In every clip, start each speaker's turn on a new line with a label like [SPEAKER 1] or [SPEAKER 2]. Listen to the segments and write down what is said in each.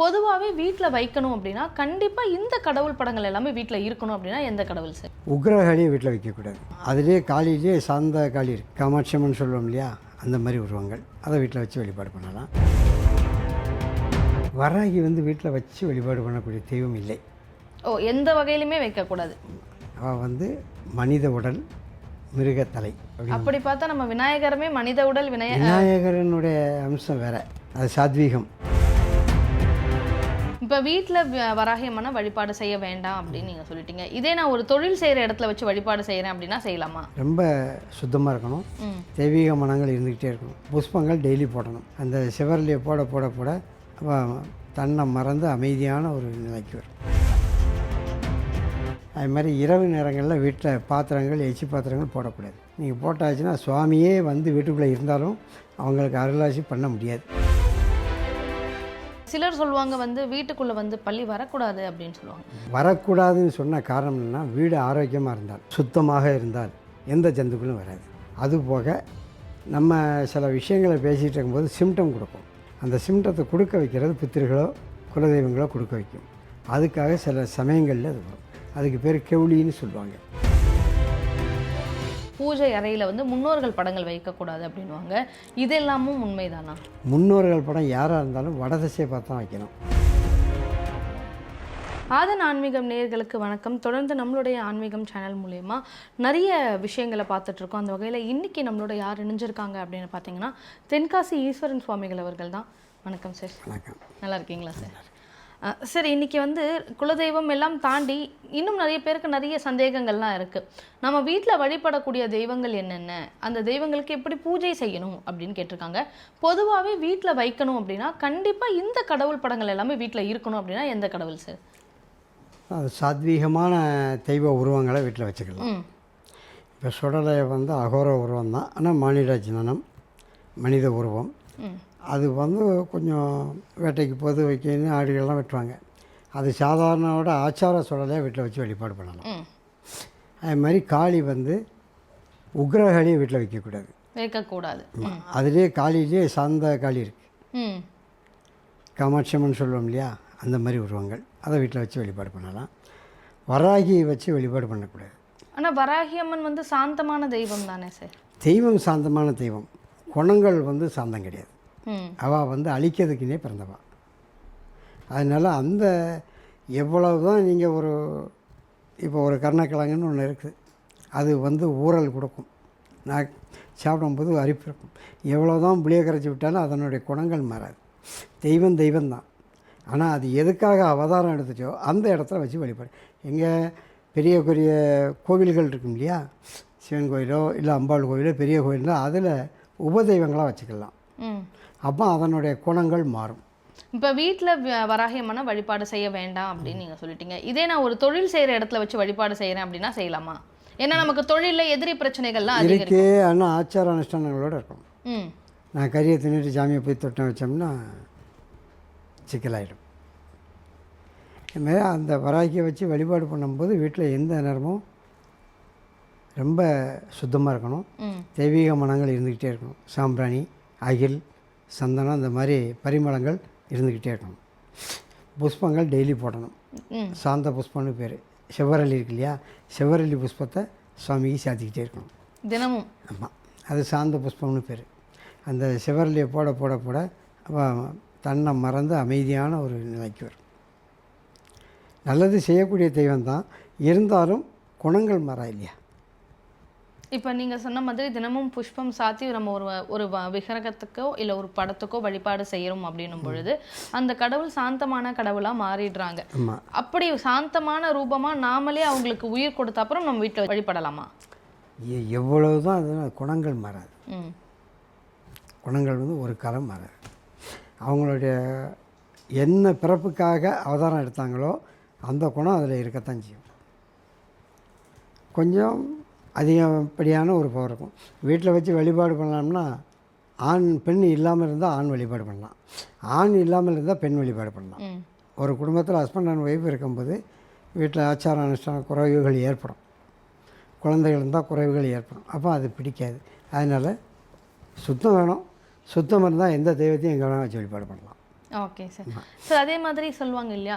[SPEAKER 1] பொதுவாகவே வீட்டில் வைக்கணும் அப்படின்னா கண்டிப்பாக இந்த கடவுள் படங்கள் எல்லாமே வீட்டில் இருக்கணும் அப்படின்னா எந்த கடவுள் சார்?
[SPEAKER 2] உக்ரகாளியை வீட்டில் வைக்கக்கூடாது. அதிலே காளியிலே சார்ந்த காளி இருக்கு. காமாட்சியம்மன் சொல்லுவோம் இல்லையா? அந்த மாதிரி உருவங்கள். அதை வீட்டில் வச்சு வழிபாடு பண்ணலாம். வராகி வந்து வீட்டில் வச்சு வழிபாடு பண்ணக்கூடிய தெய்வம் இல்லை.
[SPEAKER 1] ஓ எந்த வகையிலுமே வைக்கக்கூடாது.
[SPEAKER 2] அவள் வந்து மனித உடல் மிருகத்தலை
[SPEAKER 1] அப்படி பார்த்தா நம்ம விநாயகருமே மனித உடல் விநாய
[SPEAKER 2] விநாயகரனுடைய அம்சம் வேற. அது சாத்வீகம்.
[SPEAKER 1] இப்போ வீட்டில் வராகியமான வழிபாடு செய்ய வேண்டாம் அப்படின்னு நீங்கள் சொல்லிட்டீங்க. இதே நான் ஒரு தொழில் செய்கிற இடத்துல வச்சு வழிபாடு செய்கிறேன் அப்படின்னா செய்யலாமா?
[SPEAKER 2] ரொம்ப சுத்தமாக இருக்கணும். தெய்வீக மனங்கள் இருந்துக்கிட்டே இருக்கணும். புஷ்பங்கள் டெய்லி போடணும். அந்த சிவர்லியை போட போட போட தன்னை மறந்து அமைதியான ஒரு நிலைக்கு வரும். அது மாதிரி இரவு நேரங்களில் வீட்டில் பாத்திரங்கள் எச்சி பாத்திரங்கள் போடக்கூடாது. நீங்கள் போட்டாச்சுன்னா சுவாமியே வந்து வீட்டுக்குள்ளே இருந்தாலும் அவங்களுக்கு அருளாசி பண்ண முடியாது.
[SPEAKER 1] சிலர் சொல்லுவாங்க வந்து வீட்டுக்குள்ளே வந்து பள்ளி வரக்கூடாது அப்படின்னு சொல்லுவாங்க.
[SPEAKER 2] வரக்கூடாதுன்னு சொன்ன காரணம் என்னன்னா வீடு ஆரோக்கியமாக இருந்தால் சுத்தமாக இருந்தால் எந்த ஜந்துக்களும் வராது. அதுபோக நம்ம சில விஷயங்களை பேசிகிட்டு இருக்கும்போது சிம்டம் கொடுக்கும். அந்த சிம்டத்தை கொடுக்க வைக்கிறது பித்திருகளோ குலதெய்வங்களோ கொடுக்க வைக்கும். அதுக்காக சில சமயங்களில் அது வரும். அதுக்கு பேர் கெவுளின்னு சொல்லுவாங்க.
[SPEAKER 1] பூஜை அறையில் வந்து முன்னோர்கள் படங்கள் வைக்கக்கூடாது அப்படின்வாங்க இது எல்லாமும் உண்மைதானா?
[SPEAKER 2] முன்னோர்கள் படம் யாராக இருந்தாலும் வடதிசையை பார்த்து தான் வைக்கணும்.
[SPEAKER 1] ஆதன் ஆன்மீகம் நேயர்களுக்கு வணக்கம். தொடர்ந்து நம்மளுடைய ஆன்மீகம் சேனல் மூலயமா நிறைய விஷயங்களை பார்த்துட்டு இருக்கோம். அந்த வகையில் இன்னைக்கு நம்மளோட யார் இணைஞ்சிருக்காங்க அப்படின்னு பார்த்தீங்கன்னா தென்காசி ஈஸ்வரன் சுவாமிகள் அவர்கள் தான். வணக்கம் சார்.
[SPEAKER 2] வணக்கம்.
[SPEAKER 1] நல்லா இருக்கீங்களா சார்? சார் இன்னைக்கு வந்து குலதெய்வம் எல்லாம் தாண்டி இன்னும் நிறைய பேருக்கு நிறைய சந்தேகங்கள்லாம் இருக்கு. நம்ம வீட்டில் வழிபடக்கூடிய தெய்வங்கள் என்னென்ன? அந்த தெய்வங்களுக்கு எப்படி பூஜை செய்யணும் அப்படின்னு கேட்டிருக்காங்க. பொதுவாகவே வீட்டில் வைக்கணும் அப்படின்னா கண்டிப்பாக இந்த கடவுள் படங்கள் எல்லாமே வீட்டில் இருக்கணும் அப்படின்னா எந்த கடவுள் சார்
[SPEAKER 2] சாத்வீகமான தெய்வ உருவங்களை வீட்டில் வச்சுக்கலாம். இப்போ சுடலை வந்து அகோர உருவம் தான் ஆனால் மானிட ஜனனம் மனித உருவம். அது வந்து கொஞ்சம் வேட்டைக்கு போது வைக்கணும் ஆடுகள்லாம் வெட்டுவாங்க. அது சாதாரணோட ஆச்சார சுடலையாக வீட்டில் வச்சு வழிபாடு பண்ணலாம். அது மாதிரி காளி வந்து உக்ரகாளியை வீட்டில் வைக்கக்கூடாது.
[SPEAKER 1] வைக்கக்கூடாது.
[SPEAKER 2] அதுலேயே காளியிலே சார்ந்த காளி இருக்குது காமாட்சியம்மன் சொல்லுவோம் இல்லையா? அந்த மாதிரி உருவங்கள். அதை வீட்டில் வச்சு வழிபாடு பண்ணலாம். வராகியை வச்சு வழிபாடு பண்ணக்கூடாது.
[SPEAKER 1] ஆனால் வராகி அம்மன் வந்து சாந்தமான தெய்வம் தானே சார்?
[SPEAKER 2] தெய்வம் சாந்தமான தெய்வம். குணங்கள் வந்து சாந்தம் கிடையாது. அவள் வந்து அழிக்கிறதுக்குன்னே பிறந்தவா. அதனால் அந்த எவ்வளவு தான் நீங்கள் ஒரு இப்போ ஒரு கருணக்கிழங்குன்னு ஒன்று இருக்குது அது வந்து ஊறல் கொடுக்கும். நான் சாப்பிடும்போது அரிப்பு இருக்கும். எவ்வளோ தான் புளிய கரைச்சி விட்டாலும் அதனுடைய குணங்கள் மாறாது. தெய்வம் தெய்வம் தான். ஆனால் அது எதுக்காக அவதாரம் எடுத்துச்சோ அந்த இடத்துல வச்சு வழிபாடு. எங்கே பெரிய பெரிய கோவில்கள் இருக்கும் இல்லையா? சிவன் கோயிலோ இல்லை அம்பாள் கோயிலோ பெரிய கோயிலோ அதில் உபதெய்வங்களாக வச்சுக்கலாம். அப்போ அதனுடைய குணங்கள் மாறும்.
[SPEAKER 1] இப்போ வீட்டில் வராகியமான வழிபாடு செய்ய வேண்டாம் அப்படின்னு நீங்கள் சொல்லிட்டீங்க. இதே நான் ஒரு தொழில் செய்கிற இடத்துல வச்சு வழிபாடு செய்கிறேன் அப்படின்னா செய்யலாமா? ஏன்னா நமக்கு தொழிலில் எதிரி பிரச்சனைகள்லாம்
[SPEAKER 2] இருக்கே ஆனால் ஆச்சார அனுஷ்டானங்களோடு இருக்கும் நான் கறியை தின்னுட்டு சாமியை போய் தொட்டம் வச்சோம்னா சிக்கலாயிடும். இதுமாரி அந்த வராகியை வச்சு வழிபாடு பண்ணும்போது வீட்டில் எந்த நேரமும் ரொம்ப சுத்தமாக இருக்கணும். தெய்வீக மனங்கள் இருந்துக்கிட்டே இருக்கணும். சாம்பிராணி அகில் சந்தனம் இந்த மாதிரி பரிமளங்கள் இருந்துக்கிட்டே இருக்கணும். புஷ்பங்கள் டெய்லி போடணும். சாந்த புஷ்பம்னு பேர். செவ்வரளி இருக்கு இல்லையா? செவ்வரளி புஷ்பத்தை சுவாமிக்கு சாத்திக்கிட்டே இருக்கணும்.
[SPEAKER 1] தினமும்.
[SPEAKER 2] ஆமாம் அது சாந்த புஷ்பம்னு பேர். அந்த செவ்வரளியை போட போட போட தன்னை மறந்து அமைதியான ஒரு நிலைக்கு வரும். நல்லது செய்யக்கூடிய தெய்வம் தான் இருந்தாலும் குணங்கள் மாறா இல்லையா?
[SPEAKER 1] இப்போ நீங்கள் சொன்ன மாதிரி தினமும் புஷ்பம் சாத்தி நம்ம ஒரு ஒரு வ- விக்கிரகத்துக்கோ இல்லை ஒரு படத்துக்கோ வழிபாடு செய்கிறோம் அப்படின்னும் பொழுது அந்த கடவுள் சாந்தமான கடவுளாக மாறிடுறாங்க. அப்படி சாந்தமான ரூபமாக நாமளே அவங்களுக்கு உயிர் கொடுத்த அப்புறம் நம்ம வீட்டில் வழிபடலாமா?
[SPEAKER 2] எவ்வளவு தான் அது குணங்கள் மாறாது. குணங்கள் வந்து ஒரு காலம் மாறாது. அவங்களுடைய என்ன பிறப்புக்காக அவதாரம் எடுத்தாங்களோ அந்த குணம் அதில் இருக்கத்தான் செய்யும். கொஞ்சம் அதிகப்படியான ஒரு பவர் இருக்கும். வீட்டில் வச்சு வழிபாடு பண்ணலாம்னா ஆண் பெண் இல்லாமல் இருந்தால் ஆண் வழிபாடு பண்ணலாம். ஆண் இல்லாமல் இருந்தால் பெண் வழிபாடு பண்ணலாம். ஒரு குடும்பத்தில் ஹஸ்பண்ட் அண்ட் ஒய்ஃப் இருக்கும்போது வீட்டில் ஆச்சார அனுஷ்டான குறைவுகள் ஏற்படும். குழந்தைகள் இருந்தால் குறைவுகள் ஏற்படும். அப்போ அது பிடிக்காது. அதனால் சுத்தம் வேணும். சுத்தம் இருந்தால் எந்த தெய்வத்தையும் எங்கே வேணால் வச்சு வழிபாடு பண்ணலாம்.
[SPEAKER 1] ஓகே சார் சார் அதே மாதிரி சொல்லுவாங்க இல்லையா?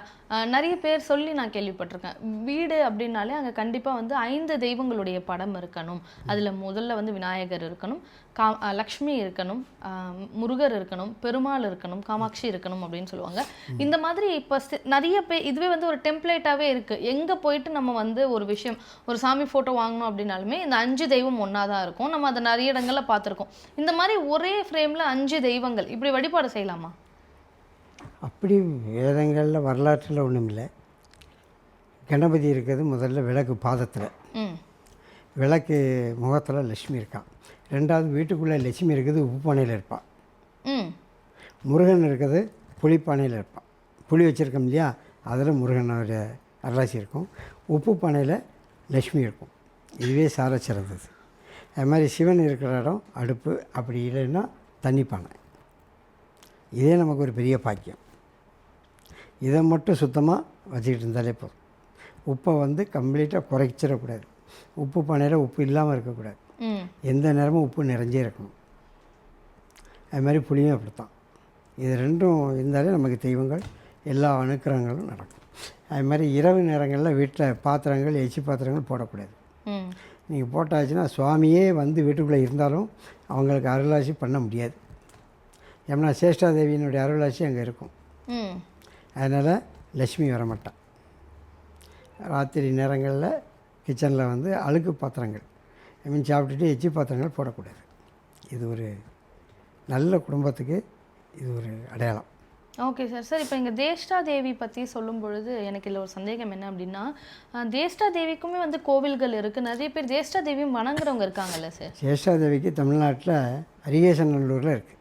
[SPEAKER 1] நிறைய பேர் சொல்லி நான் கேள்விப்பட்டிருக்கேன். வீடு அப்படின்னாலே அங்கே கண்டிப்பாக வந்து ஐந்து தெய்வங்களுடைய படம் இருக்கணும். அதில் முதல்ல வந்து விநாயகர் இருக்கணும் கா லக்ஷ்மி இருக்கணும் முருகர் இருக்கணும் பெருமாள் இருக்கணும் காமாட்சி இருக்கணும் அப்படின்னு சொல்லுவாங்க. இந்த மாதிரி இப்போ நிறைய பேர் இதுவே வந்து ஒரு டெம்ப்ளேட்டாகவே இருக்குது எங்கே போயிட்டு நம்ம வந்து ஒரு விஷயம் ஒரு சாமி ஃபோட்டோ வாங்கணும் அப்படின்னாலுமே இந்த அஞ்சு தெய்வம் ஒன்றா தான் இருக்கும். நம்ம அதை நிறைய இடங்களில் பார்த்துருக்கோம். இந்த மாதிரி ஒரே ஃப்ரேமில் அஞ்சு தெய்வங்கள் இப்படி வழிபாடு செய்யலாமா?
[SPEAKER 2] அப்படி வேதங்களில் வரலாற்றில் ஒன்றும் இல்லை. கணபதி இருக்கிறது முதல்ல விளக்கு பாதத்தில். விளக்கு முகத்தில் லட்சுமி இருக்கான் ரெண்டாவது வீட்டுக்குள்ளே லட்சுமி இருக்குது உப்பு பானையில் இருப்பாள்
[SPEAKER 1] ம்.
[SPEAKER 2] முருகன் இருக்கிறது புளிப்பானையில் இருப்பான் புளி வச்சுருக்கோம் இல்லையா? அதில் முருகனோட அருளாசி இருக்கும். உப்பு பானையில் லக்ஷ்மி இருக்கும். இதுவே சார சிறந்தது அது மாதிரி சிவன் இருக்கிற இடம் அடுப்பு அப்படி இல்லைன்னா தண்ணி பானை. இதே நமக்கு ஒரு பெரிய பாக்கியம். இதை மட்டும் சுத்தமாக வச்சுக்கிட்டு இருந்தாலே போதும். உப்பை வந்து கம்ப்ளீட்டாக குறைச்சிடக்கூடாது. உப்பு பானையில் உப்பு இல்லாமல் இருக்கக்கூடாது. எந்த நேரமும் உப்பு நிறைஞ்சே இருக்கணும். அது மாதிரி புளியும் அப்படித்தான். இது ரெண்டும் இருந்தாலே நமக்கு தெய்வங்கள் எல்லா அனுக்கிரகங்களும் நடக்கும். அது மாதிரி இரவு நேரங்களில் வீட்டில் பாத்திரங்கள் எச்சி பாத்திரங்கள் போடக்கூடாது. நீங்கள் போட்டாச்சுன்னா சுவாமியே வந்து வீட்டுக்குள்ளே இருந்தாலும் அவங்களுக்கு அருளாசி பண்ண முடியாது. ஏன்னா சேஷ்டாதேவியினுடைய அருளாசி அங்கே இருக்கும். அதனால் லக்ஷ்மி வரமாட்டான் ராத்திரி நேரங்களில் கிச்சனில் வந்து அழுக்கு பாத்திரங்கள். ஐ மீன் சாப்பிட்டுட்டு எச்சி பாத்திரங்கள் போடக்கூடாது. இது ஒரு நல்ல குடும்பத்துக்கு இது ஒரு அடையாளம்.
[SPEAKER 1] ஓகே சார் சார் இப்போ இங்கே தேஷ்டா தேவி பற்றி சொல்லும் பொழுது எனக்கு இதில் ஒரு சந்தேகம் என்ன அப்படின்னா தேஷ்டா தேவிக்குமே வந்து கோவில்கள் இருக்குது நிறைய பேர் தேஷ்டா தேவியும் வணங்குறவங்க இருக்காங்கல்ல சார்
[SPEAKER 2] சேஷ்டாதேவிக்கு தமிழ்நாட்டில் அரிகேசநல்லூரில் இருக்குது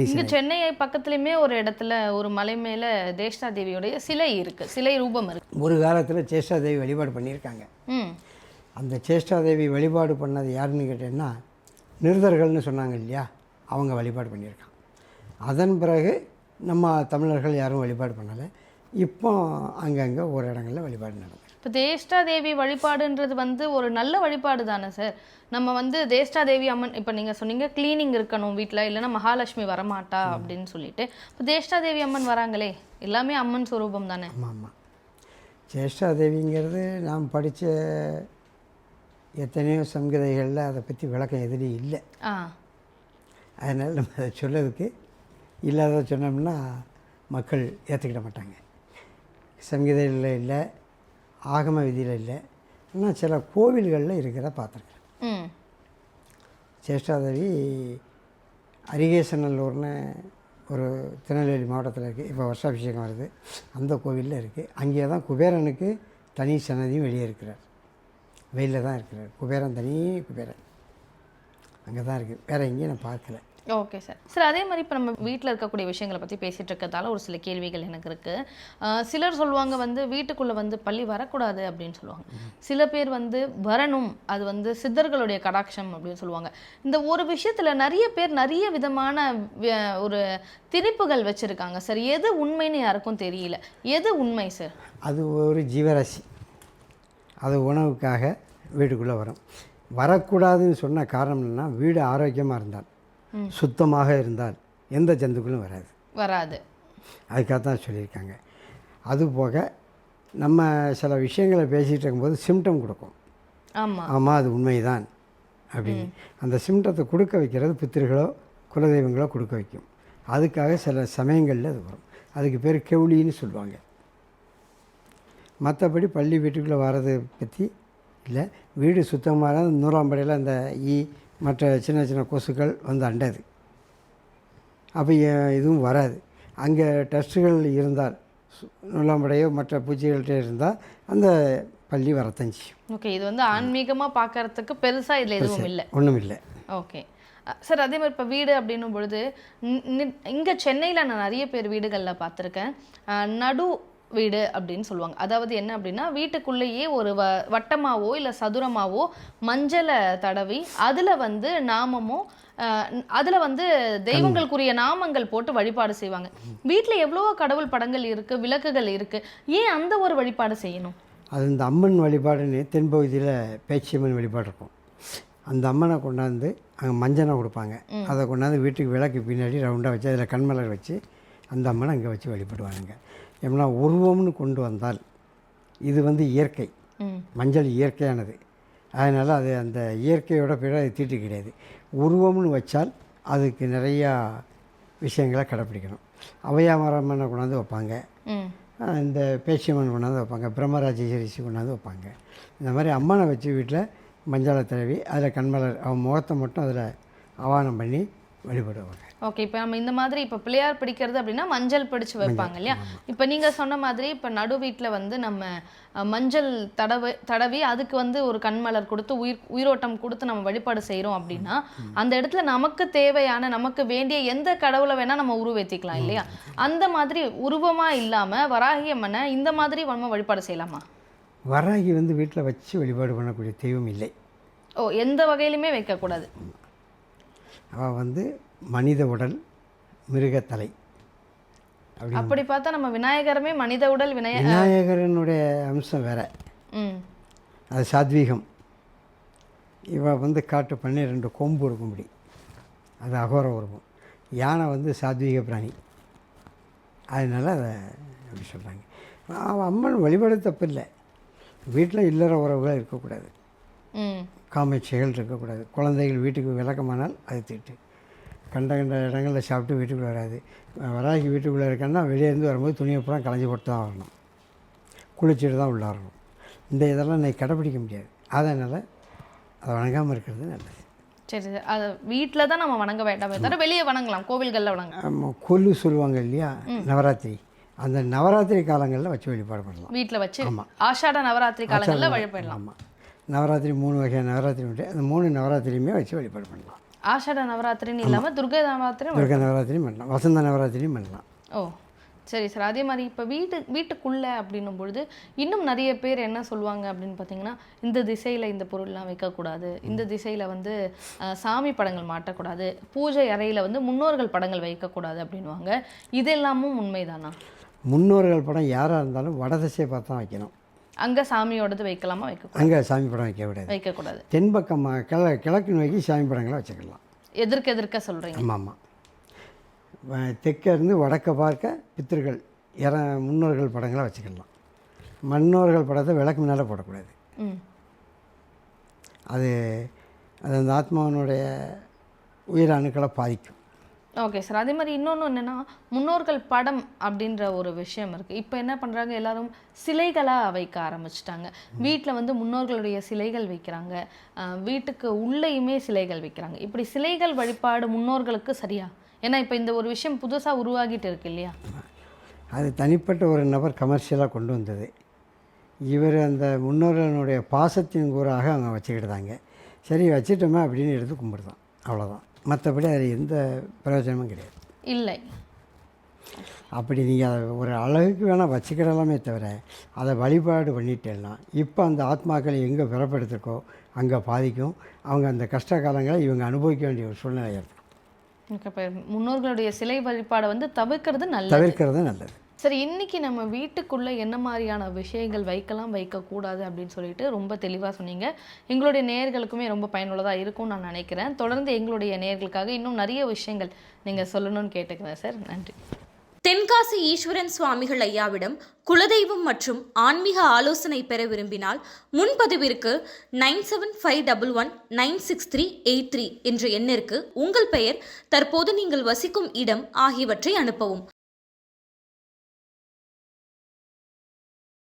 [SPEAKER 1] இங்கே சென்னை பக்கத்துலேயுமே ஒரு இடத்துல ஒரு மலை மேலே தேஷ்டா தேவியோடைய சிலை இருக்குது சிலை ரூபம் இருக்குது
[SPEAKER 2] ஒரு காலத்தில் சேஷ்டாதேவி வழிபாடு பண்ணியிருக்காங்க. அந்த சேஷ்டாதேவி வழிபாடு பண்ணது யாருன்னு கேட்டேன்னா நிருதர்கள்னு சொன்னாங்க இல்லையா? அவங்க வழிபாடு பண்ணியிருக்காங்க. அதன் பிறகு நம்ம தமிழர்கள் யாரும் வழிபாடு பண்ணலை. இப்போ அங்கங்கே ஒரு இடங்களில் வழிபாடு நடக்குது.
[SPEAKER 1] இப்போ தேஷ்டா தேவி வழிபாடுன்றது வந்து ஒரு நல்ல வழிபாடு தானே சார் நம்ம வந்து தேஷ்டா தேவி அம்மன் இப்போ நீங்கள் சொன்னீங்க க்ளீனிங் இருக்கணும் வீட்டில் இல்லைன்னா மகாலட்சுமி வரமாட்டா அப்படின்னு சொல்லிட்டு. இப்போ தேஷ்டா தேவி அம்மன் வராங்களே எல்லாமே அம்மன் ஸ்வரூபம் தானே?
[SPEAKER 2] ஆமாம் ஆமாம் சேஷ்டாதேவிங்கிறது நாம் படித்த எத்தனையோ சங்கதைகளில் அதை பற்றி விளக்கம் எதுலேயும் இல்லை.
[SPEAKER 1] ஆ.
[SPEAKER 2] அதனால் நம்ம அதை சொல்லதுக்கு இல்லாத சொன்னோம்னா மக்கள் ஏற்றுக்கிட மாட்டாங்க. சங்கீதையில் இல்லை ஆகம விதியில் இல்லை. ஆனால் சில கோவில்களில் இருக்கிறத பார்த்துருக்கேன் சேஷ்டாதேவி அரிகேசநல்லூர்னு ஒரு திருநெல்வேலி மாவட்டத்தில் இருக்குது இப்போ வருஷாபிஷேகம் வருது. அந்த கோவிலில் இருக்குது அங்கே தான் குபேரனுக்கு தனி சன்னதியும் வெளியே இருக்கிறார். வெளியில் தான் இருக்கிறார். குபேரன் தனி குபேரன். அங்கே தான் இருக்குது வேறு எங்கேயும் நான் பார்க்கல.
[SPEAKER 1] Okay sir. சார் அதே மாதிரி இப்போ நம்ம வீட்டில் இருக்கக்கூடிய விஷயங்களை பற்றி பேசிகிட்டு இருக்கிறதால ஒரு சில கேள்விகள் எனக்கு இருக்குது சிலர் சொல்லுவாங்க வந்து வீட்டுக்குள்ளே வந்து பள்ளி வரக்கூடாது அப்படின்னு சொல்லுவாங்க. சில பேர் வந்து வரணும் அது வந்து சித்தர்களுடைய கடாட்சம் அப்படின்னு சொல்லுவாங்க. இந்த ஒரு விஷயத்தில் நிறைய பேர் நிறைய விதமான ஒரு திணிப்புகள் வச்சுருக்காங்க சார். எது உண்மைன்னு யாருக்கும் தெரியல. எது உண்மை சார்?
[SPEAKER 2] அது ஒரு ஜீவராசி. அது உணவுக்காக வீட்டுக்குள்ளே வரும். வரக்கூடாதுன்னு சொன்ன காரணம் என்னன்னா வீடு ஆரோக்கியமாக இருந்தால். சுத்தமாக இருந்தால் எந்த ஜந்துக்களும் வராது.
[SPEAKER 1] வராது.
[SPEAKER 2] அதுக்காக தான் சொல்லியிருக்காங்க அதுபோக நம்ம சில விஷயங்களை பேசிகிட்டு இருக்கும்போது சிம்டம் கொடுக்கும்.
[SPEAKER 1] ஆமாம்
[SPEAKER 2] ஆமாம் அது உண்மைதான். அப்படின்னு. அந்த சிம்டத்தை கொடுக்க வைக்கிறது பித்திருகளோ குலதெய்வங்களோ கொடுக்க வைக்கும். அதுக்காக சில சமயங்களில் அது வரும். அதுக்கு பேர் கெவுளின்னு சொல்லுவாங்க. மற்றபடி பள்ளி வீட்டுக்குள்ளே வர்றதை பற்றி இல்லை. வீடு சுத்தமாக நூறாம் படையில் அந்த ஈ மற்ற சின்ன சின்ன கொசுக்கள் வந்து அண்டாது. அப்போ இதுவும் வராது. அங்கே டெஸ்ட்டுகள் இருந்தால் நூலாம்படையோ மற்ற பூச்சிகள்கிட்ட இருந்தால் அந்த பள்ளி வரத்தான் செய்யும்
[SPEAKER 1] ஓகே இது வந்து ஆன்மீகமாக பார்க்கறதுக்கு பெருசாக இதில் எதுவும் இல்லை?
[SPEAKER 2] ஒன்றும் இல்லை
[SPEAKER 1] ஓகே சார் அதே மாதிரி இப்போ வீடு அப்படின்னும் பொழுது இங்கே சென்னையில் நான் நிறைய பேர் வீடுகளில் பார்த்துருக்கேன் நடு வீடு அப்படின்னு சொல்லுவாங்க. அதாவது என்ன அப்படின்னா வீட்டுக்குள்ளேயே ஒரு வ வட்டமாவோ இல்லை சதுரமாவோ மஞ்சளை தடவி அதில் வந்து நாமமோ அதுல வந்து தெய்வங்களுக்குரிய நாமங்கள் போட்டு வழிபாடு செய்வாங்க. வீட்ல எவ்வளவோ கடவுள் படங்கள் இருக்கு விளக்குகள் இருக்கு. ஏன் அந்த ஒரு வழிபாடு செய்யணும்?
[SPEAKER 2] அது இந்த அம்மன் வழிபாடுன்னு தென்பகுதியில் பேச்சியம்மன் வழிபாடு இருக்கும். அந்த அம்மனை கொண்டாந்து அங்கே மஞ்சனை கொடுப்பாங்க. அதை கொண்டாந்து வீட்டுக்கு விளக்கு பின்னாடி ரவுண்டாக வச்சு அதில் கண்மலர் வச்சு அந்த அம்மனை அங்கே வச்சு வழிபடுவாங்க எப்படின்னா உருவம்னு கொண்டு வந்தால் இது வந்து இயற்கை. மஞ்சள் இயற்கையானது. அதனால் அது அந்த இயற்கையோட பிற அது தீட்டு கிடையாது. உருவம்னு வச்சால் அதுக்கு நிறையா விஷயங்களை கடைப்பிடிக்கணும். அவையாமரம்மனை கொண்டாந்து வைப்பாங்க. இந்த பேச்சியம்மன் கொண்டாந்து வைப்பாங்க. பிரம்மராஜேஸ்வரிசி கொண்டாந்து வைப்பாங்க. இந்த மாதிரி அம்மனை வச்சு வீட்டில் மஞ்சளை தடவி அதில் கண்மலர் அவன் முகத்தை மட்டும் அதில் ஆவானம் பண்ணி வழிபடுவாங்க.
[SPEAKER 1] ஓகே இப்போ நம்ம இந்த மாதிரி இப்போ பிள்ளையார் பிடிக்கிறது அப்படின்னா மஞ்சள் பிடிச்சு வைப்பாங்க இல்லையா? இப்போ நீங்க சொன்ன மாதிரி இப்போ நடு வீட்ல வந்து நம்ம மஞ்சள் தடவை தடவி அதுக்கு வந்து ஒரு கண்மலர் கொடுத்து உயிர் உயிரோட்டம் கொடுத்து நம்ம வழிபாடு செய்றோம் அப்படின்னா அந்த இடத்துல நமக்கு தேவையான நமக்கு வேண்டிய எந்த கடவுளை வேணா நம்ம உருவேத்திக்கலாம் இல்லையா? அந்த மாதிரி உருவமா இல்லாம வராகி அம்மனை இந்த மாதிரி நம்ம வழிபாடு செய்யலாமா?
[SPEAKER 2] வராகி வந்து வீட்டில் வச்சு வழிபாடு பண்ணக்கூடிய தெய்வம் இல்லை.
[SPEAKER 1] ஓ எந்த வகையிலுமே வைக்கக்கூடாது.
[SPEAKER 2] அவள் வந்து மனித உடல் மிருகத்தலை. அப்படி
[SPEAKER 1] பார்த்தா நம்ம விநாயகருமே மனித உடல் விநாய
[SPEAKER 2] விநாயகரனுடைய அம்சம் வேற. அது சாத்வீகம். இவ வந்து காட்டு பண்ணி ரெண்டு கொம்பு இருக்கும் இப்படி. அது அகோர உருவம். யானை வந்து சாத்வீக பிராணி. அதனால் அதை அப்படி சொல்கிறாங்க அவன் அம்மன் வழிபாடு தப்பு இல்லை வீட்டில் இல்லற உறவுகள் இருக்கக்கூடாது. காமேட்சைகள் இருக்கக்கூடாது. குழந்தைகள் வீட்டுக்கு விளக்கமானால் அது தீட்டு. கண்ட கண்ட இடங்களில் சாப்பிட்டு வீட்டுக்குள்ளே வராது. வராகி வீட்டுக்குள்ளே இருக்கன்னா வெளியேருந்து வரும்போது துணியை பூரா களைஞ்சி போட்டு தான் வரணும் குளிச்சுட்டு தான் உள்ள வரணும் இந்த இதெல்லாம் இன்னைக்கு கடைப்பிடிக்க முடியாது. அதனால் அதை வணங்காமல் இருக்கிறது நல்லது.
[SPEAKER 1] சரி சரி. அது வீட்டில் தான் நம்ம வணங்க வேண்டாமே தவிர வெளியே வணங்கலாம். கோவில்களில் வணங்க
[SPEAKER 2] ஆமா, கொலு சொல்லுவாங்க இல்லையா? நவராத்திரி. அந்த நவராத்திரி காலங்களில் வச்சு வழிபாடு பண்ணலாம்.
[SPEAKER 1] வீட்டில் வச்சு ஆஷாட நவராத்திரி காலங்களில் வழிபடலாம்.
[SPEAKER 2] ஆமாம் நவராத்திரி மூணு வகையான நவராத்திரி உண்டு. அந்த மூணு நவராத்திரியுமே வச்சு வழிபாடு பண்ணலாம்.
[SPEAKER 1] ஆஷாட நவராத்திரின்னு இல்லாமல் துர்கை நவராத்திரி
[SPEAKER 2] துர்கா நவராத்திரியும் பண்ணலாம். வசந்த நவராத்திரியும் பண்ணலாம்.
[SPEAKER 1] ஓ சரி சார். அதே மாதிரி இப்போ வீட்டு வீட்டுக்குள்ளே அப்படின்னும் பொழுது இன்னும் நிறைய பேர் என்ன சொல்லுவாங்க அப்படின்னு பார்த்தீங்கன்னா இந்த திசையில் இந்த பொருள்லாம் வைக்கக்கூடாது. இந்த திசையில் வந்து சாமி படங்கள் மாட்டக்கூடாது. பூஜை அறையில் வந்து முன்னோர்கள் படங்கள் வைக்கக்கூடாது அப்படின்வாங்க இதெல்லாமும் உண்மைதானா?
[SPEAKER 2] முன்னோர்கள் படம் யாராக இருந்தாலும் வடதிசையை பார்த்து தான் வைக்கணும்.
[SPEAKER 1] அங்கே சாமியோடது வைக்கலாமா? வைக்க
[SPEAKER 2] அங்கே சாமி படம் வைக்க விடாது.
[SPEAKER 1] வைக்கக்கூடாது.
[SPEAKER 2] தென்பக்கமாக கிழ கிழக்கு நோக்கி சாமி படங்களை வச்சுக்கலாம்.
[SPEAKER 1] எதிர்க்க எதிர்க்க சொல்கிறீங்க
[SPEAKER 2] ஆமாம். ஆமாம் தெற்கே இருந்து வடக்க பார்க்க பித்திருக்கள் இற முன்னோர்கள் படங்களை வச்சுக்கலாம். மன்னோர்கள் படத்தை விளக்கு முன்னால் போடக்கூடாது. அது அது அந்த ஆத்மாவனுடைய உயிர் அணுக்களை பாதிக்கும்.
[SPEAKER 1] ஓகே சார் அதே மாதிரி இன்னொன்று என்னென்னா முன்னோர்கள் படம் அப்படின்ற ஒரு விஷயம் இருக்குது இப்போ என்ன பண்ணுறாங்க எல்லாரும் சிலைகளாக வைக்க ஆரம்பிச்சிட்டாங்க. வீட்டில் வந்து முன்னோர்களுடைய சிலைகள் வைக்கிறாங்க. வீட்டுக்கு உள்ளேயுமே சிலைகள் வைக்கிறாங்க. இப்படி சிலைகள் வழிபாடு முன்னோர்களுக்கு சரியா? ஏன்னா இப்போ இந்த ஒரு விஷயம் புதுசாக உருவாகிட்டு இருக்கு இல்லையா?
[SPEAKER 2] அது தனிப்பட்ட ஒரு நபர் கமர்ஷியலாக கொண்டு வந்தது. இவர் அந்த முன்னோர்களுடைய பாசத்தின் கூறாக அவங்க வச்சுக்கிட்டாங்க. சரி வச்சுட்டோமா அப்படின்னு எடுத்து கும்பிடுதான். அவ்வளோதான் மற்றபடி அதில் எந்த பிரயோஜனமும் கிடையாது.
[SPEAKER 1] இல்லை.
[SPEAKER 2] அப்படி நீங்கள் அதை ஒரு அழகுக்கு வேணால் வச்சுக்கிடலாமே தவிர அதை வழிபாடு பண்ணிட்டேன்னா இப்போ அந்த ஆத்மாக்கள் எங்கே பிறப்படுத்திருக்கோ அங்கே பாதிக்கும். அவங்க அந்த கஷ்ட காலங்களை இவங்க அனுபவிக்க வேண்டிய ஒரு சூழ்நிலை ஏற்படும்
[SPEAKER 1] இப்போ முன்னோர்களுடைய சிலை வழிபாடை வந்து தவிர்க்கிறது நல்லது.
[SPEAKER 2] தவிர்க்கிறது நல்லது.
[SPEAKER 1] சரி இன்னைக்கு நம்ம வீட்டுக்குள்ளே என்ன மாதிரியான விஷயங்கள் வைக்கலாம் வைக்கக்கூடாது அப்படின்னு சொல்லிட்டு ரொம்ப தெளிவாக சொன்னீங்க. எங்களுடைய நேயர்களுக்குமே ரொம்ப பயனுள்ளதாக இருக்கும்னு நான் நினைக்கிறேன். தொடர்ந்து எங்களுடைய நேர்களுக்காக இன்னும் நிறைய விஷயங்கள் நீங்கள் சொல்லணும்னு கேட்டுக்கிறேன் சார். நன்றி.
[SPEAKER 3] தென்காசி ஈஸ்வரன் சுவாமிகள் ஐயாவிடம் குலதெய்வம் மற்றும் ஆன்மீக ஆலோசனை பெற விரும்பினால் முன்பதிவிற்கு nine seven five double one nine six three eight three என்ற எண்ணிற்கு உங்கள் பெயர் தற்போது நீங்கள் வசிக்கும் இடம் ஆகியவற்றை அனுப்பவும்.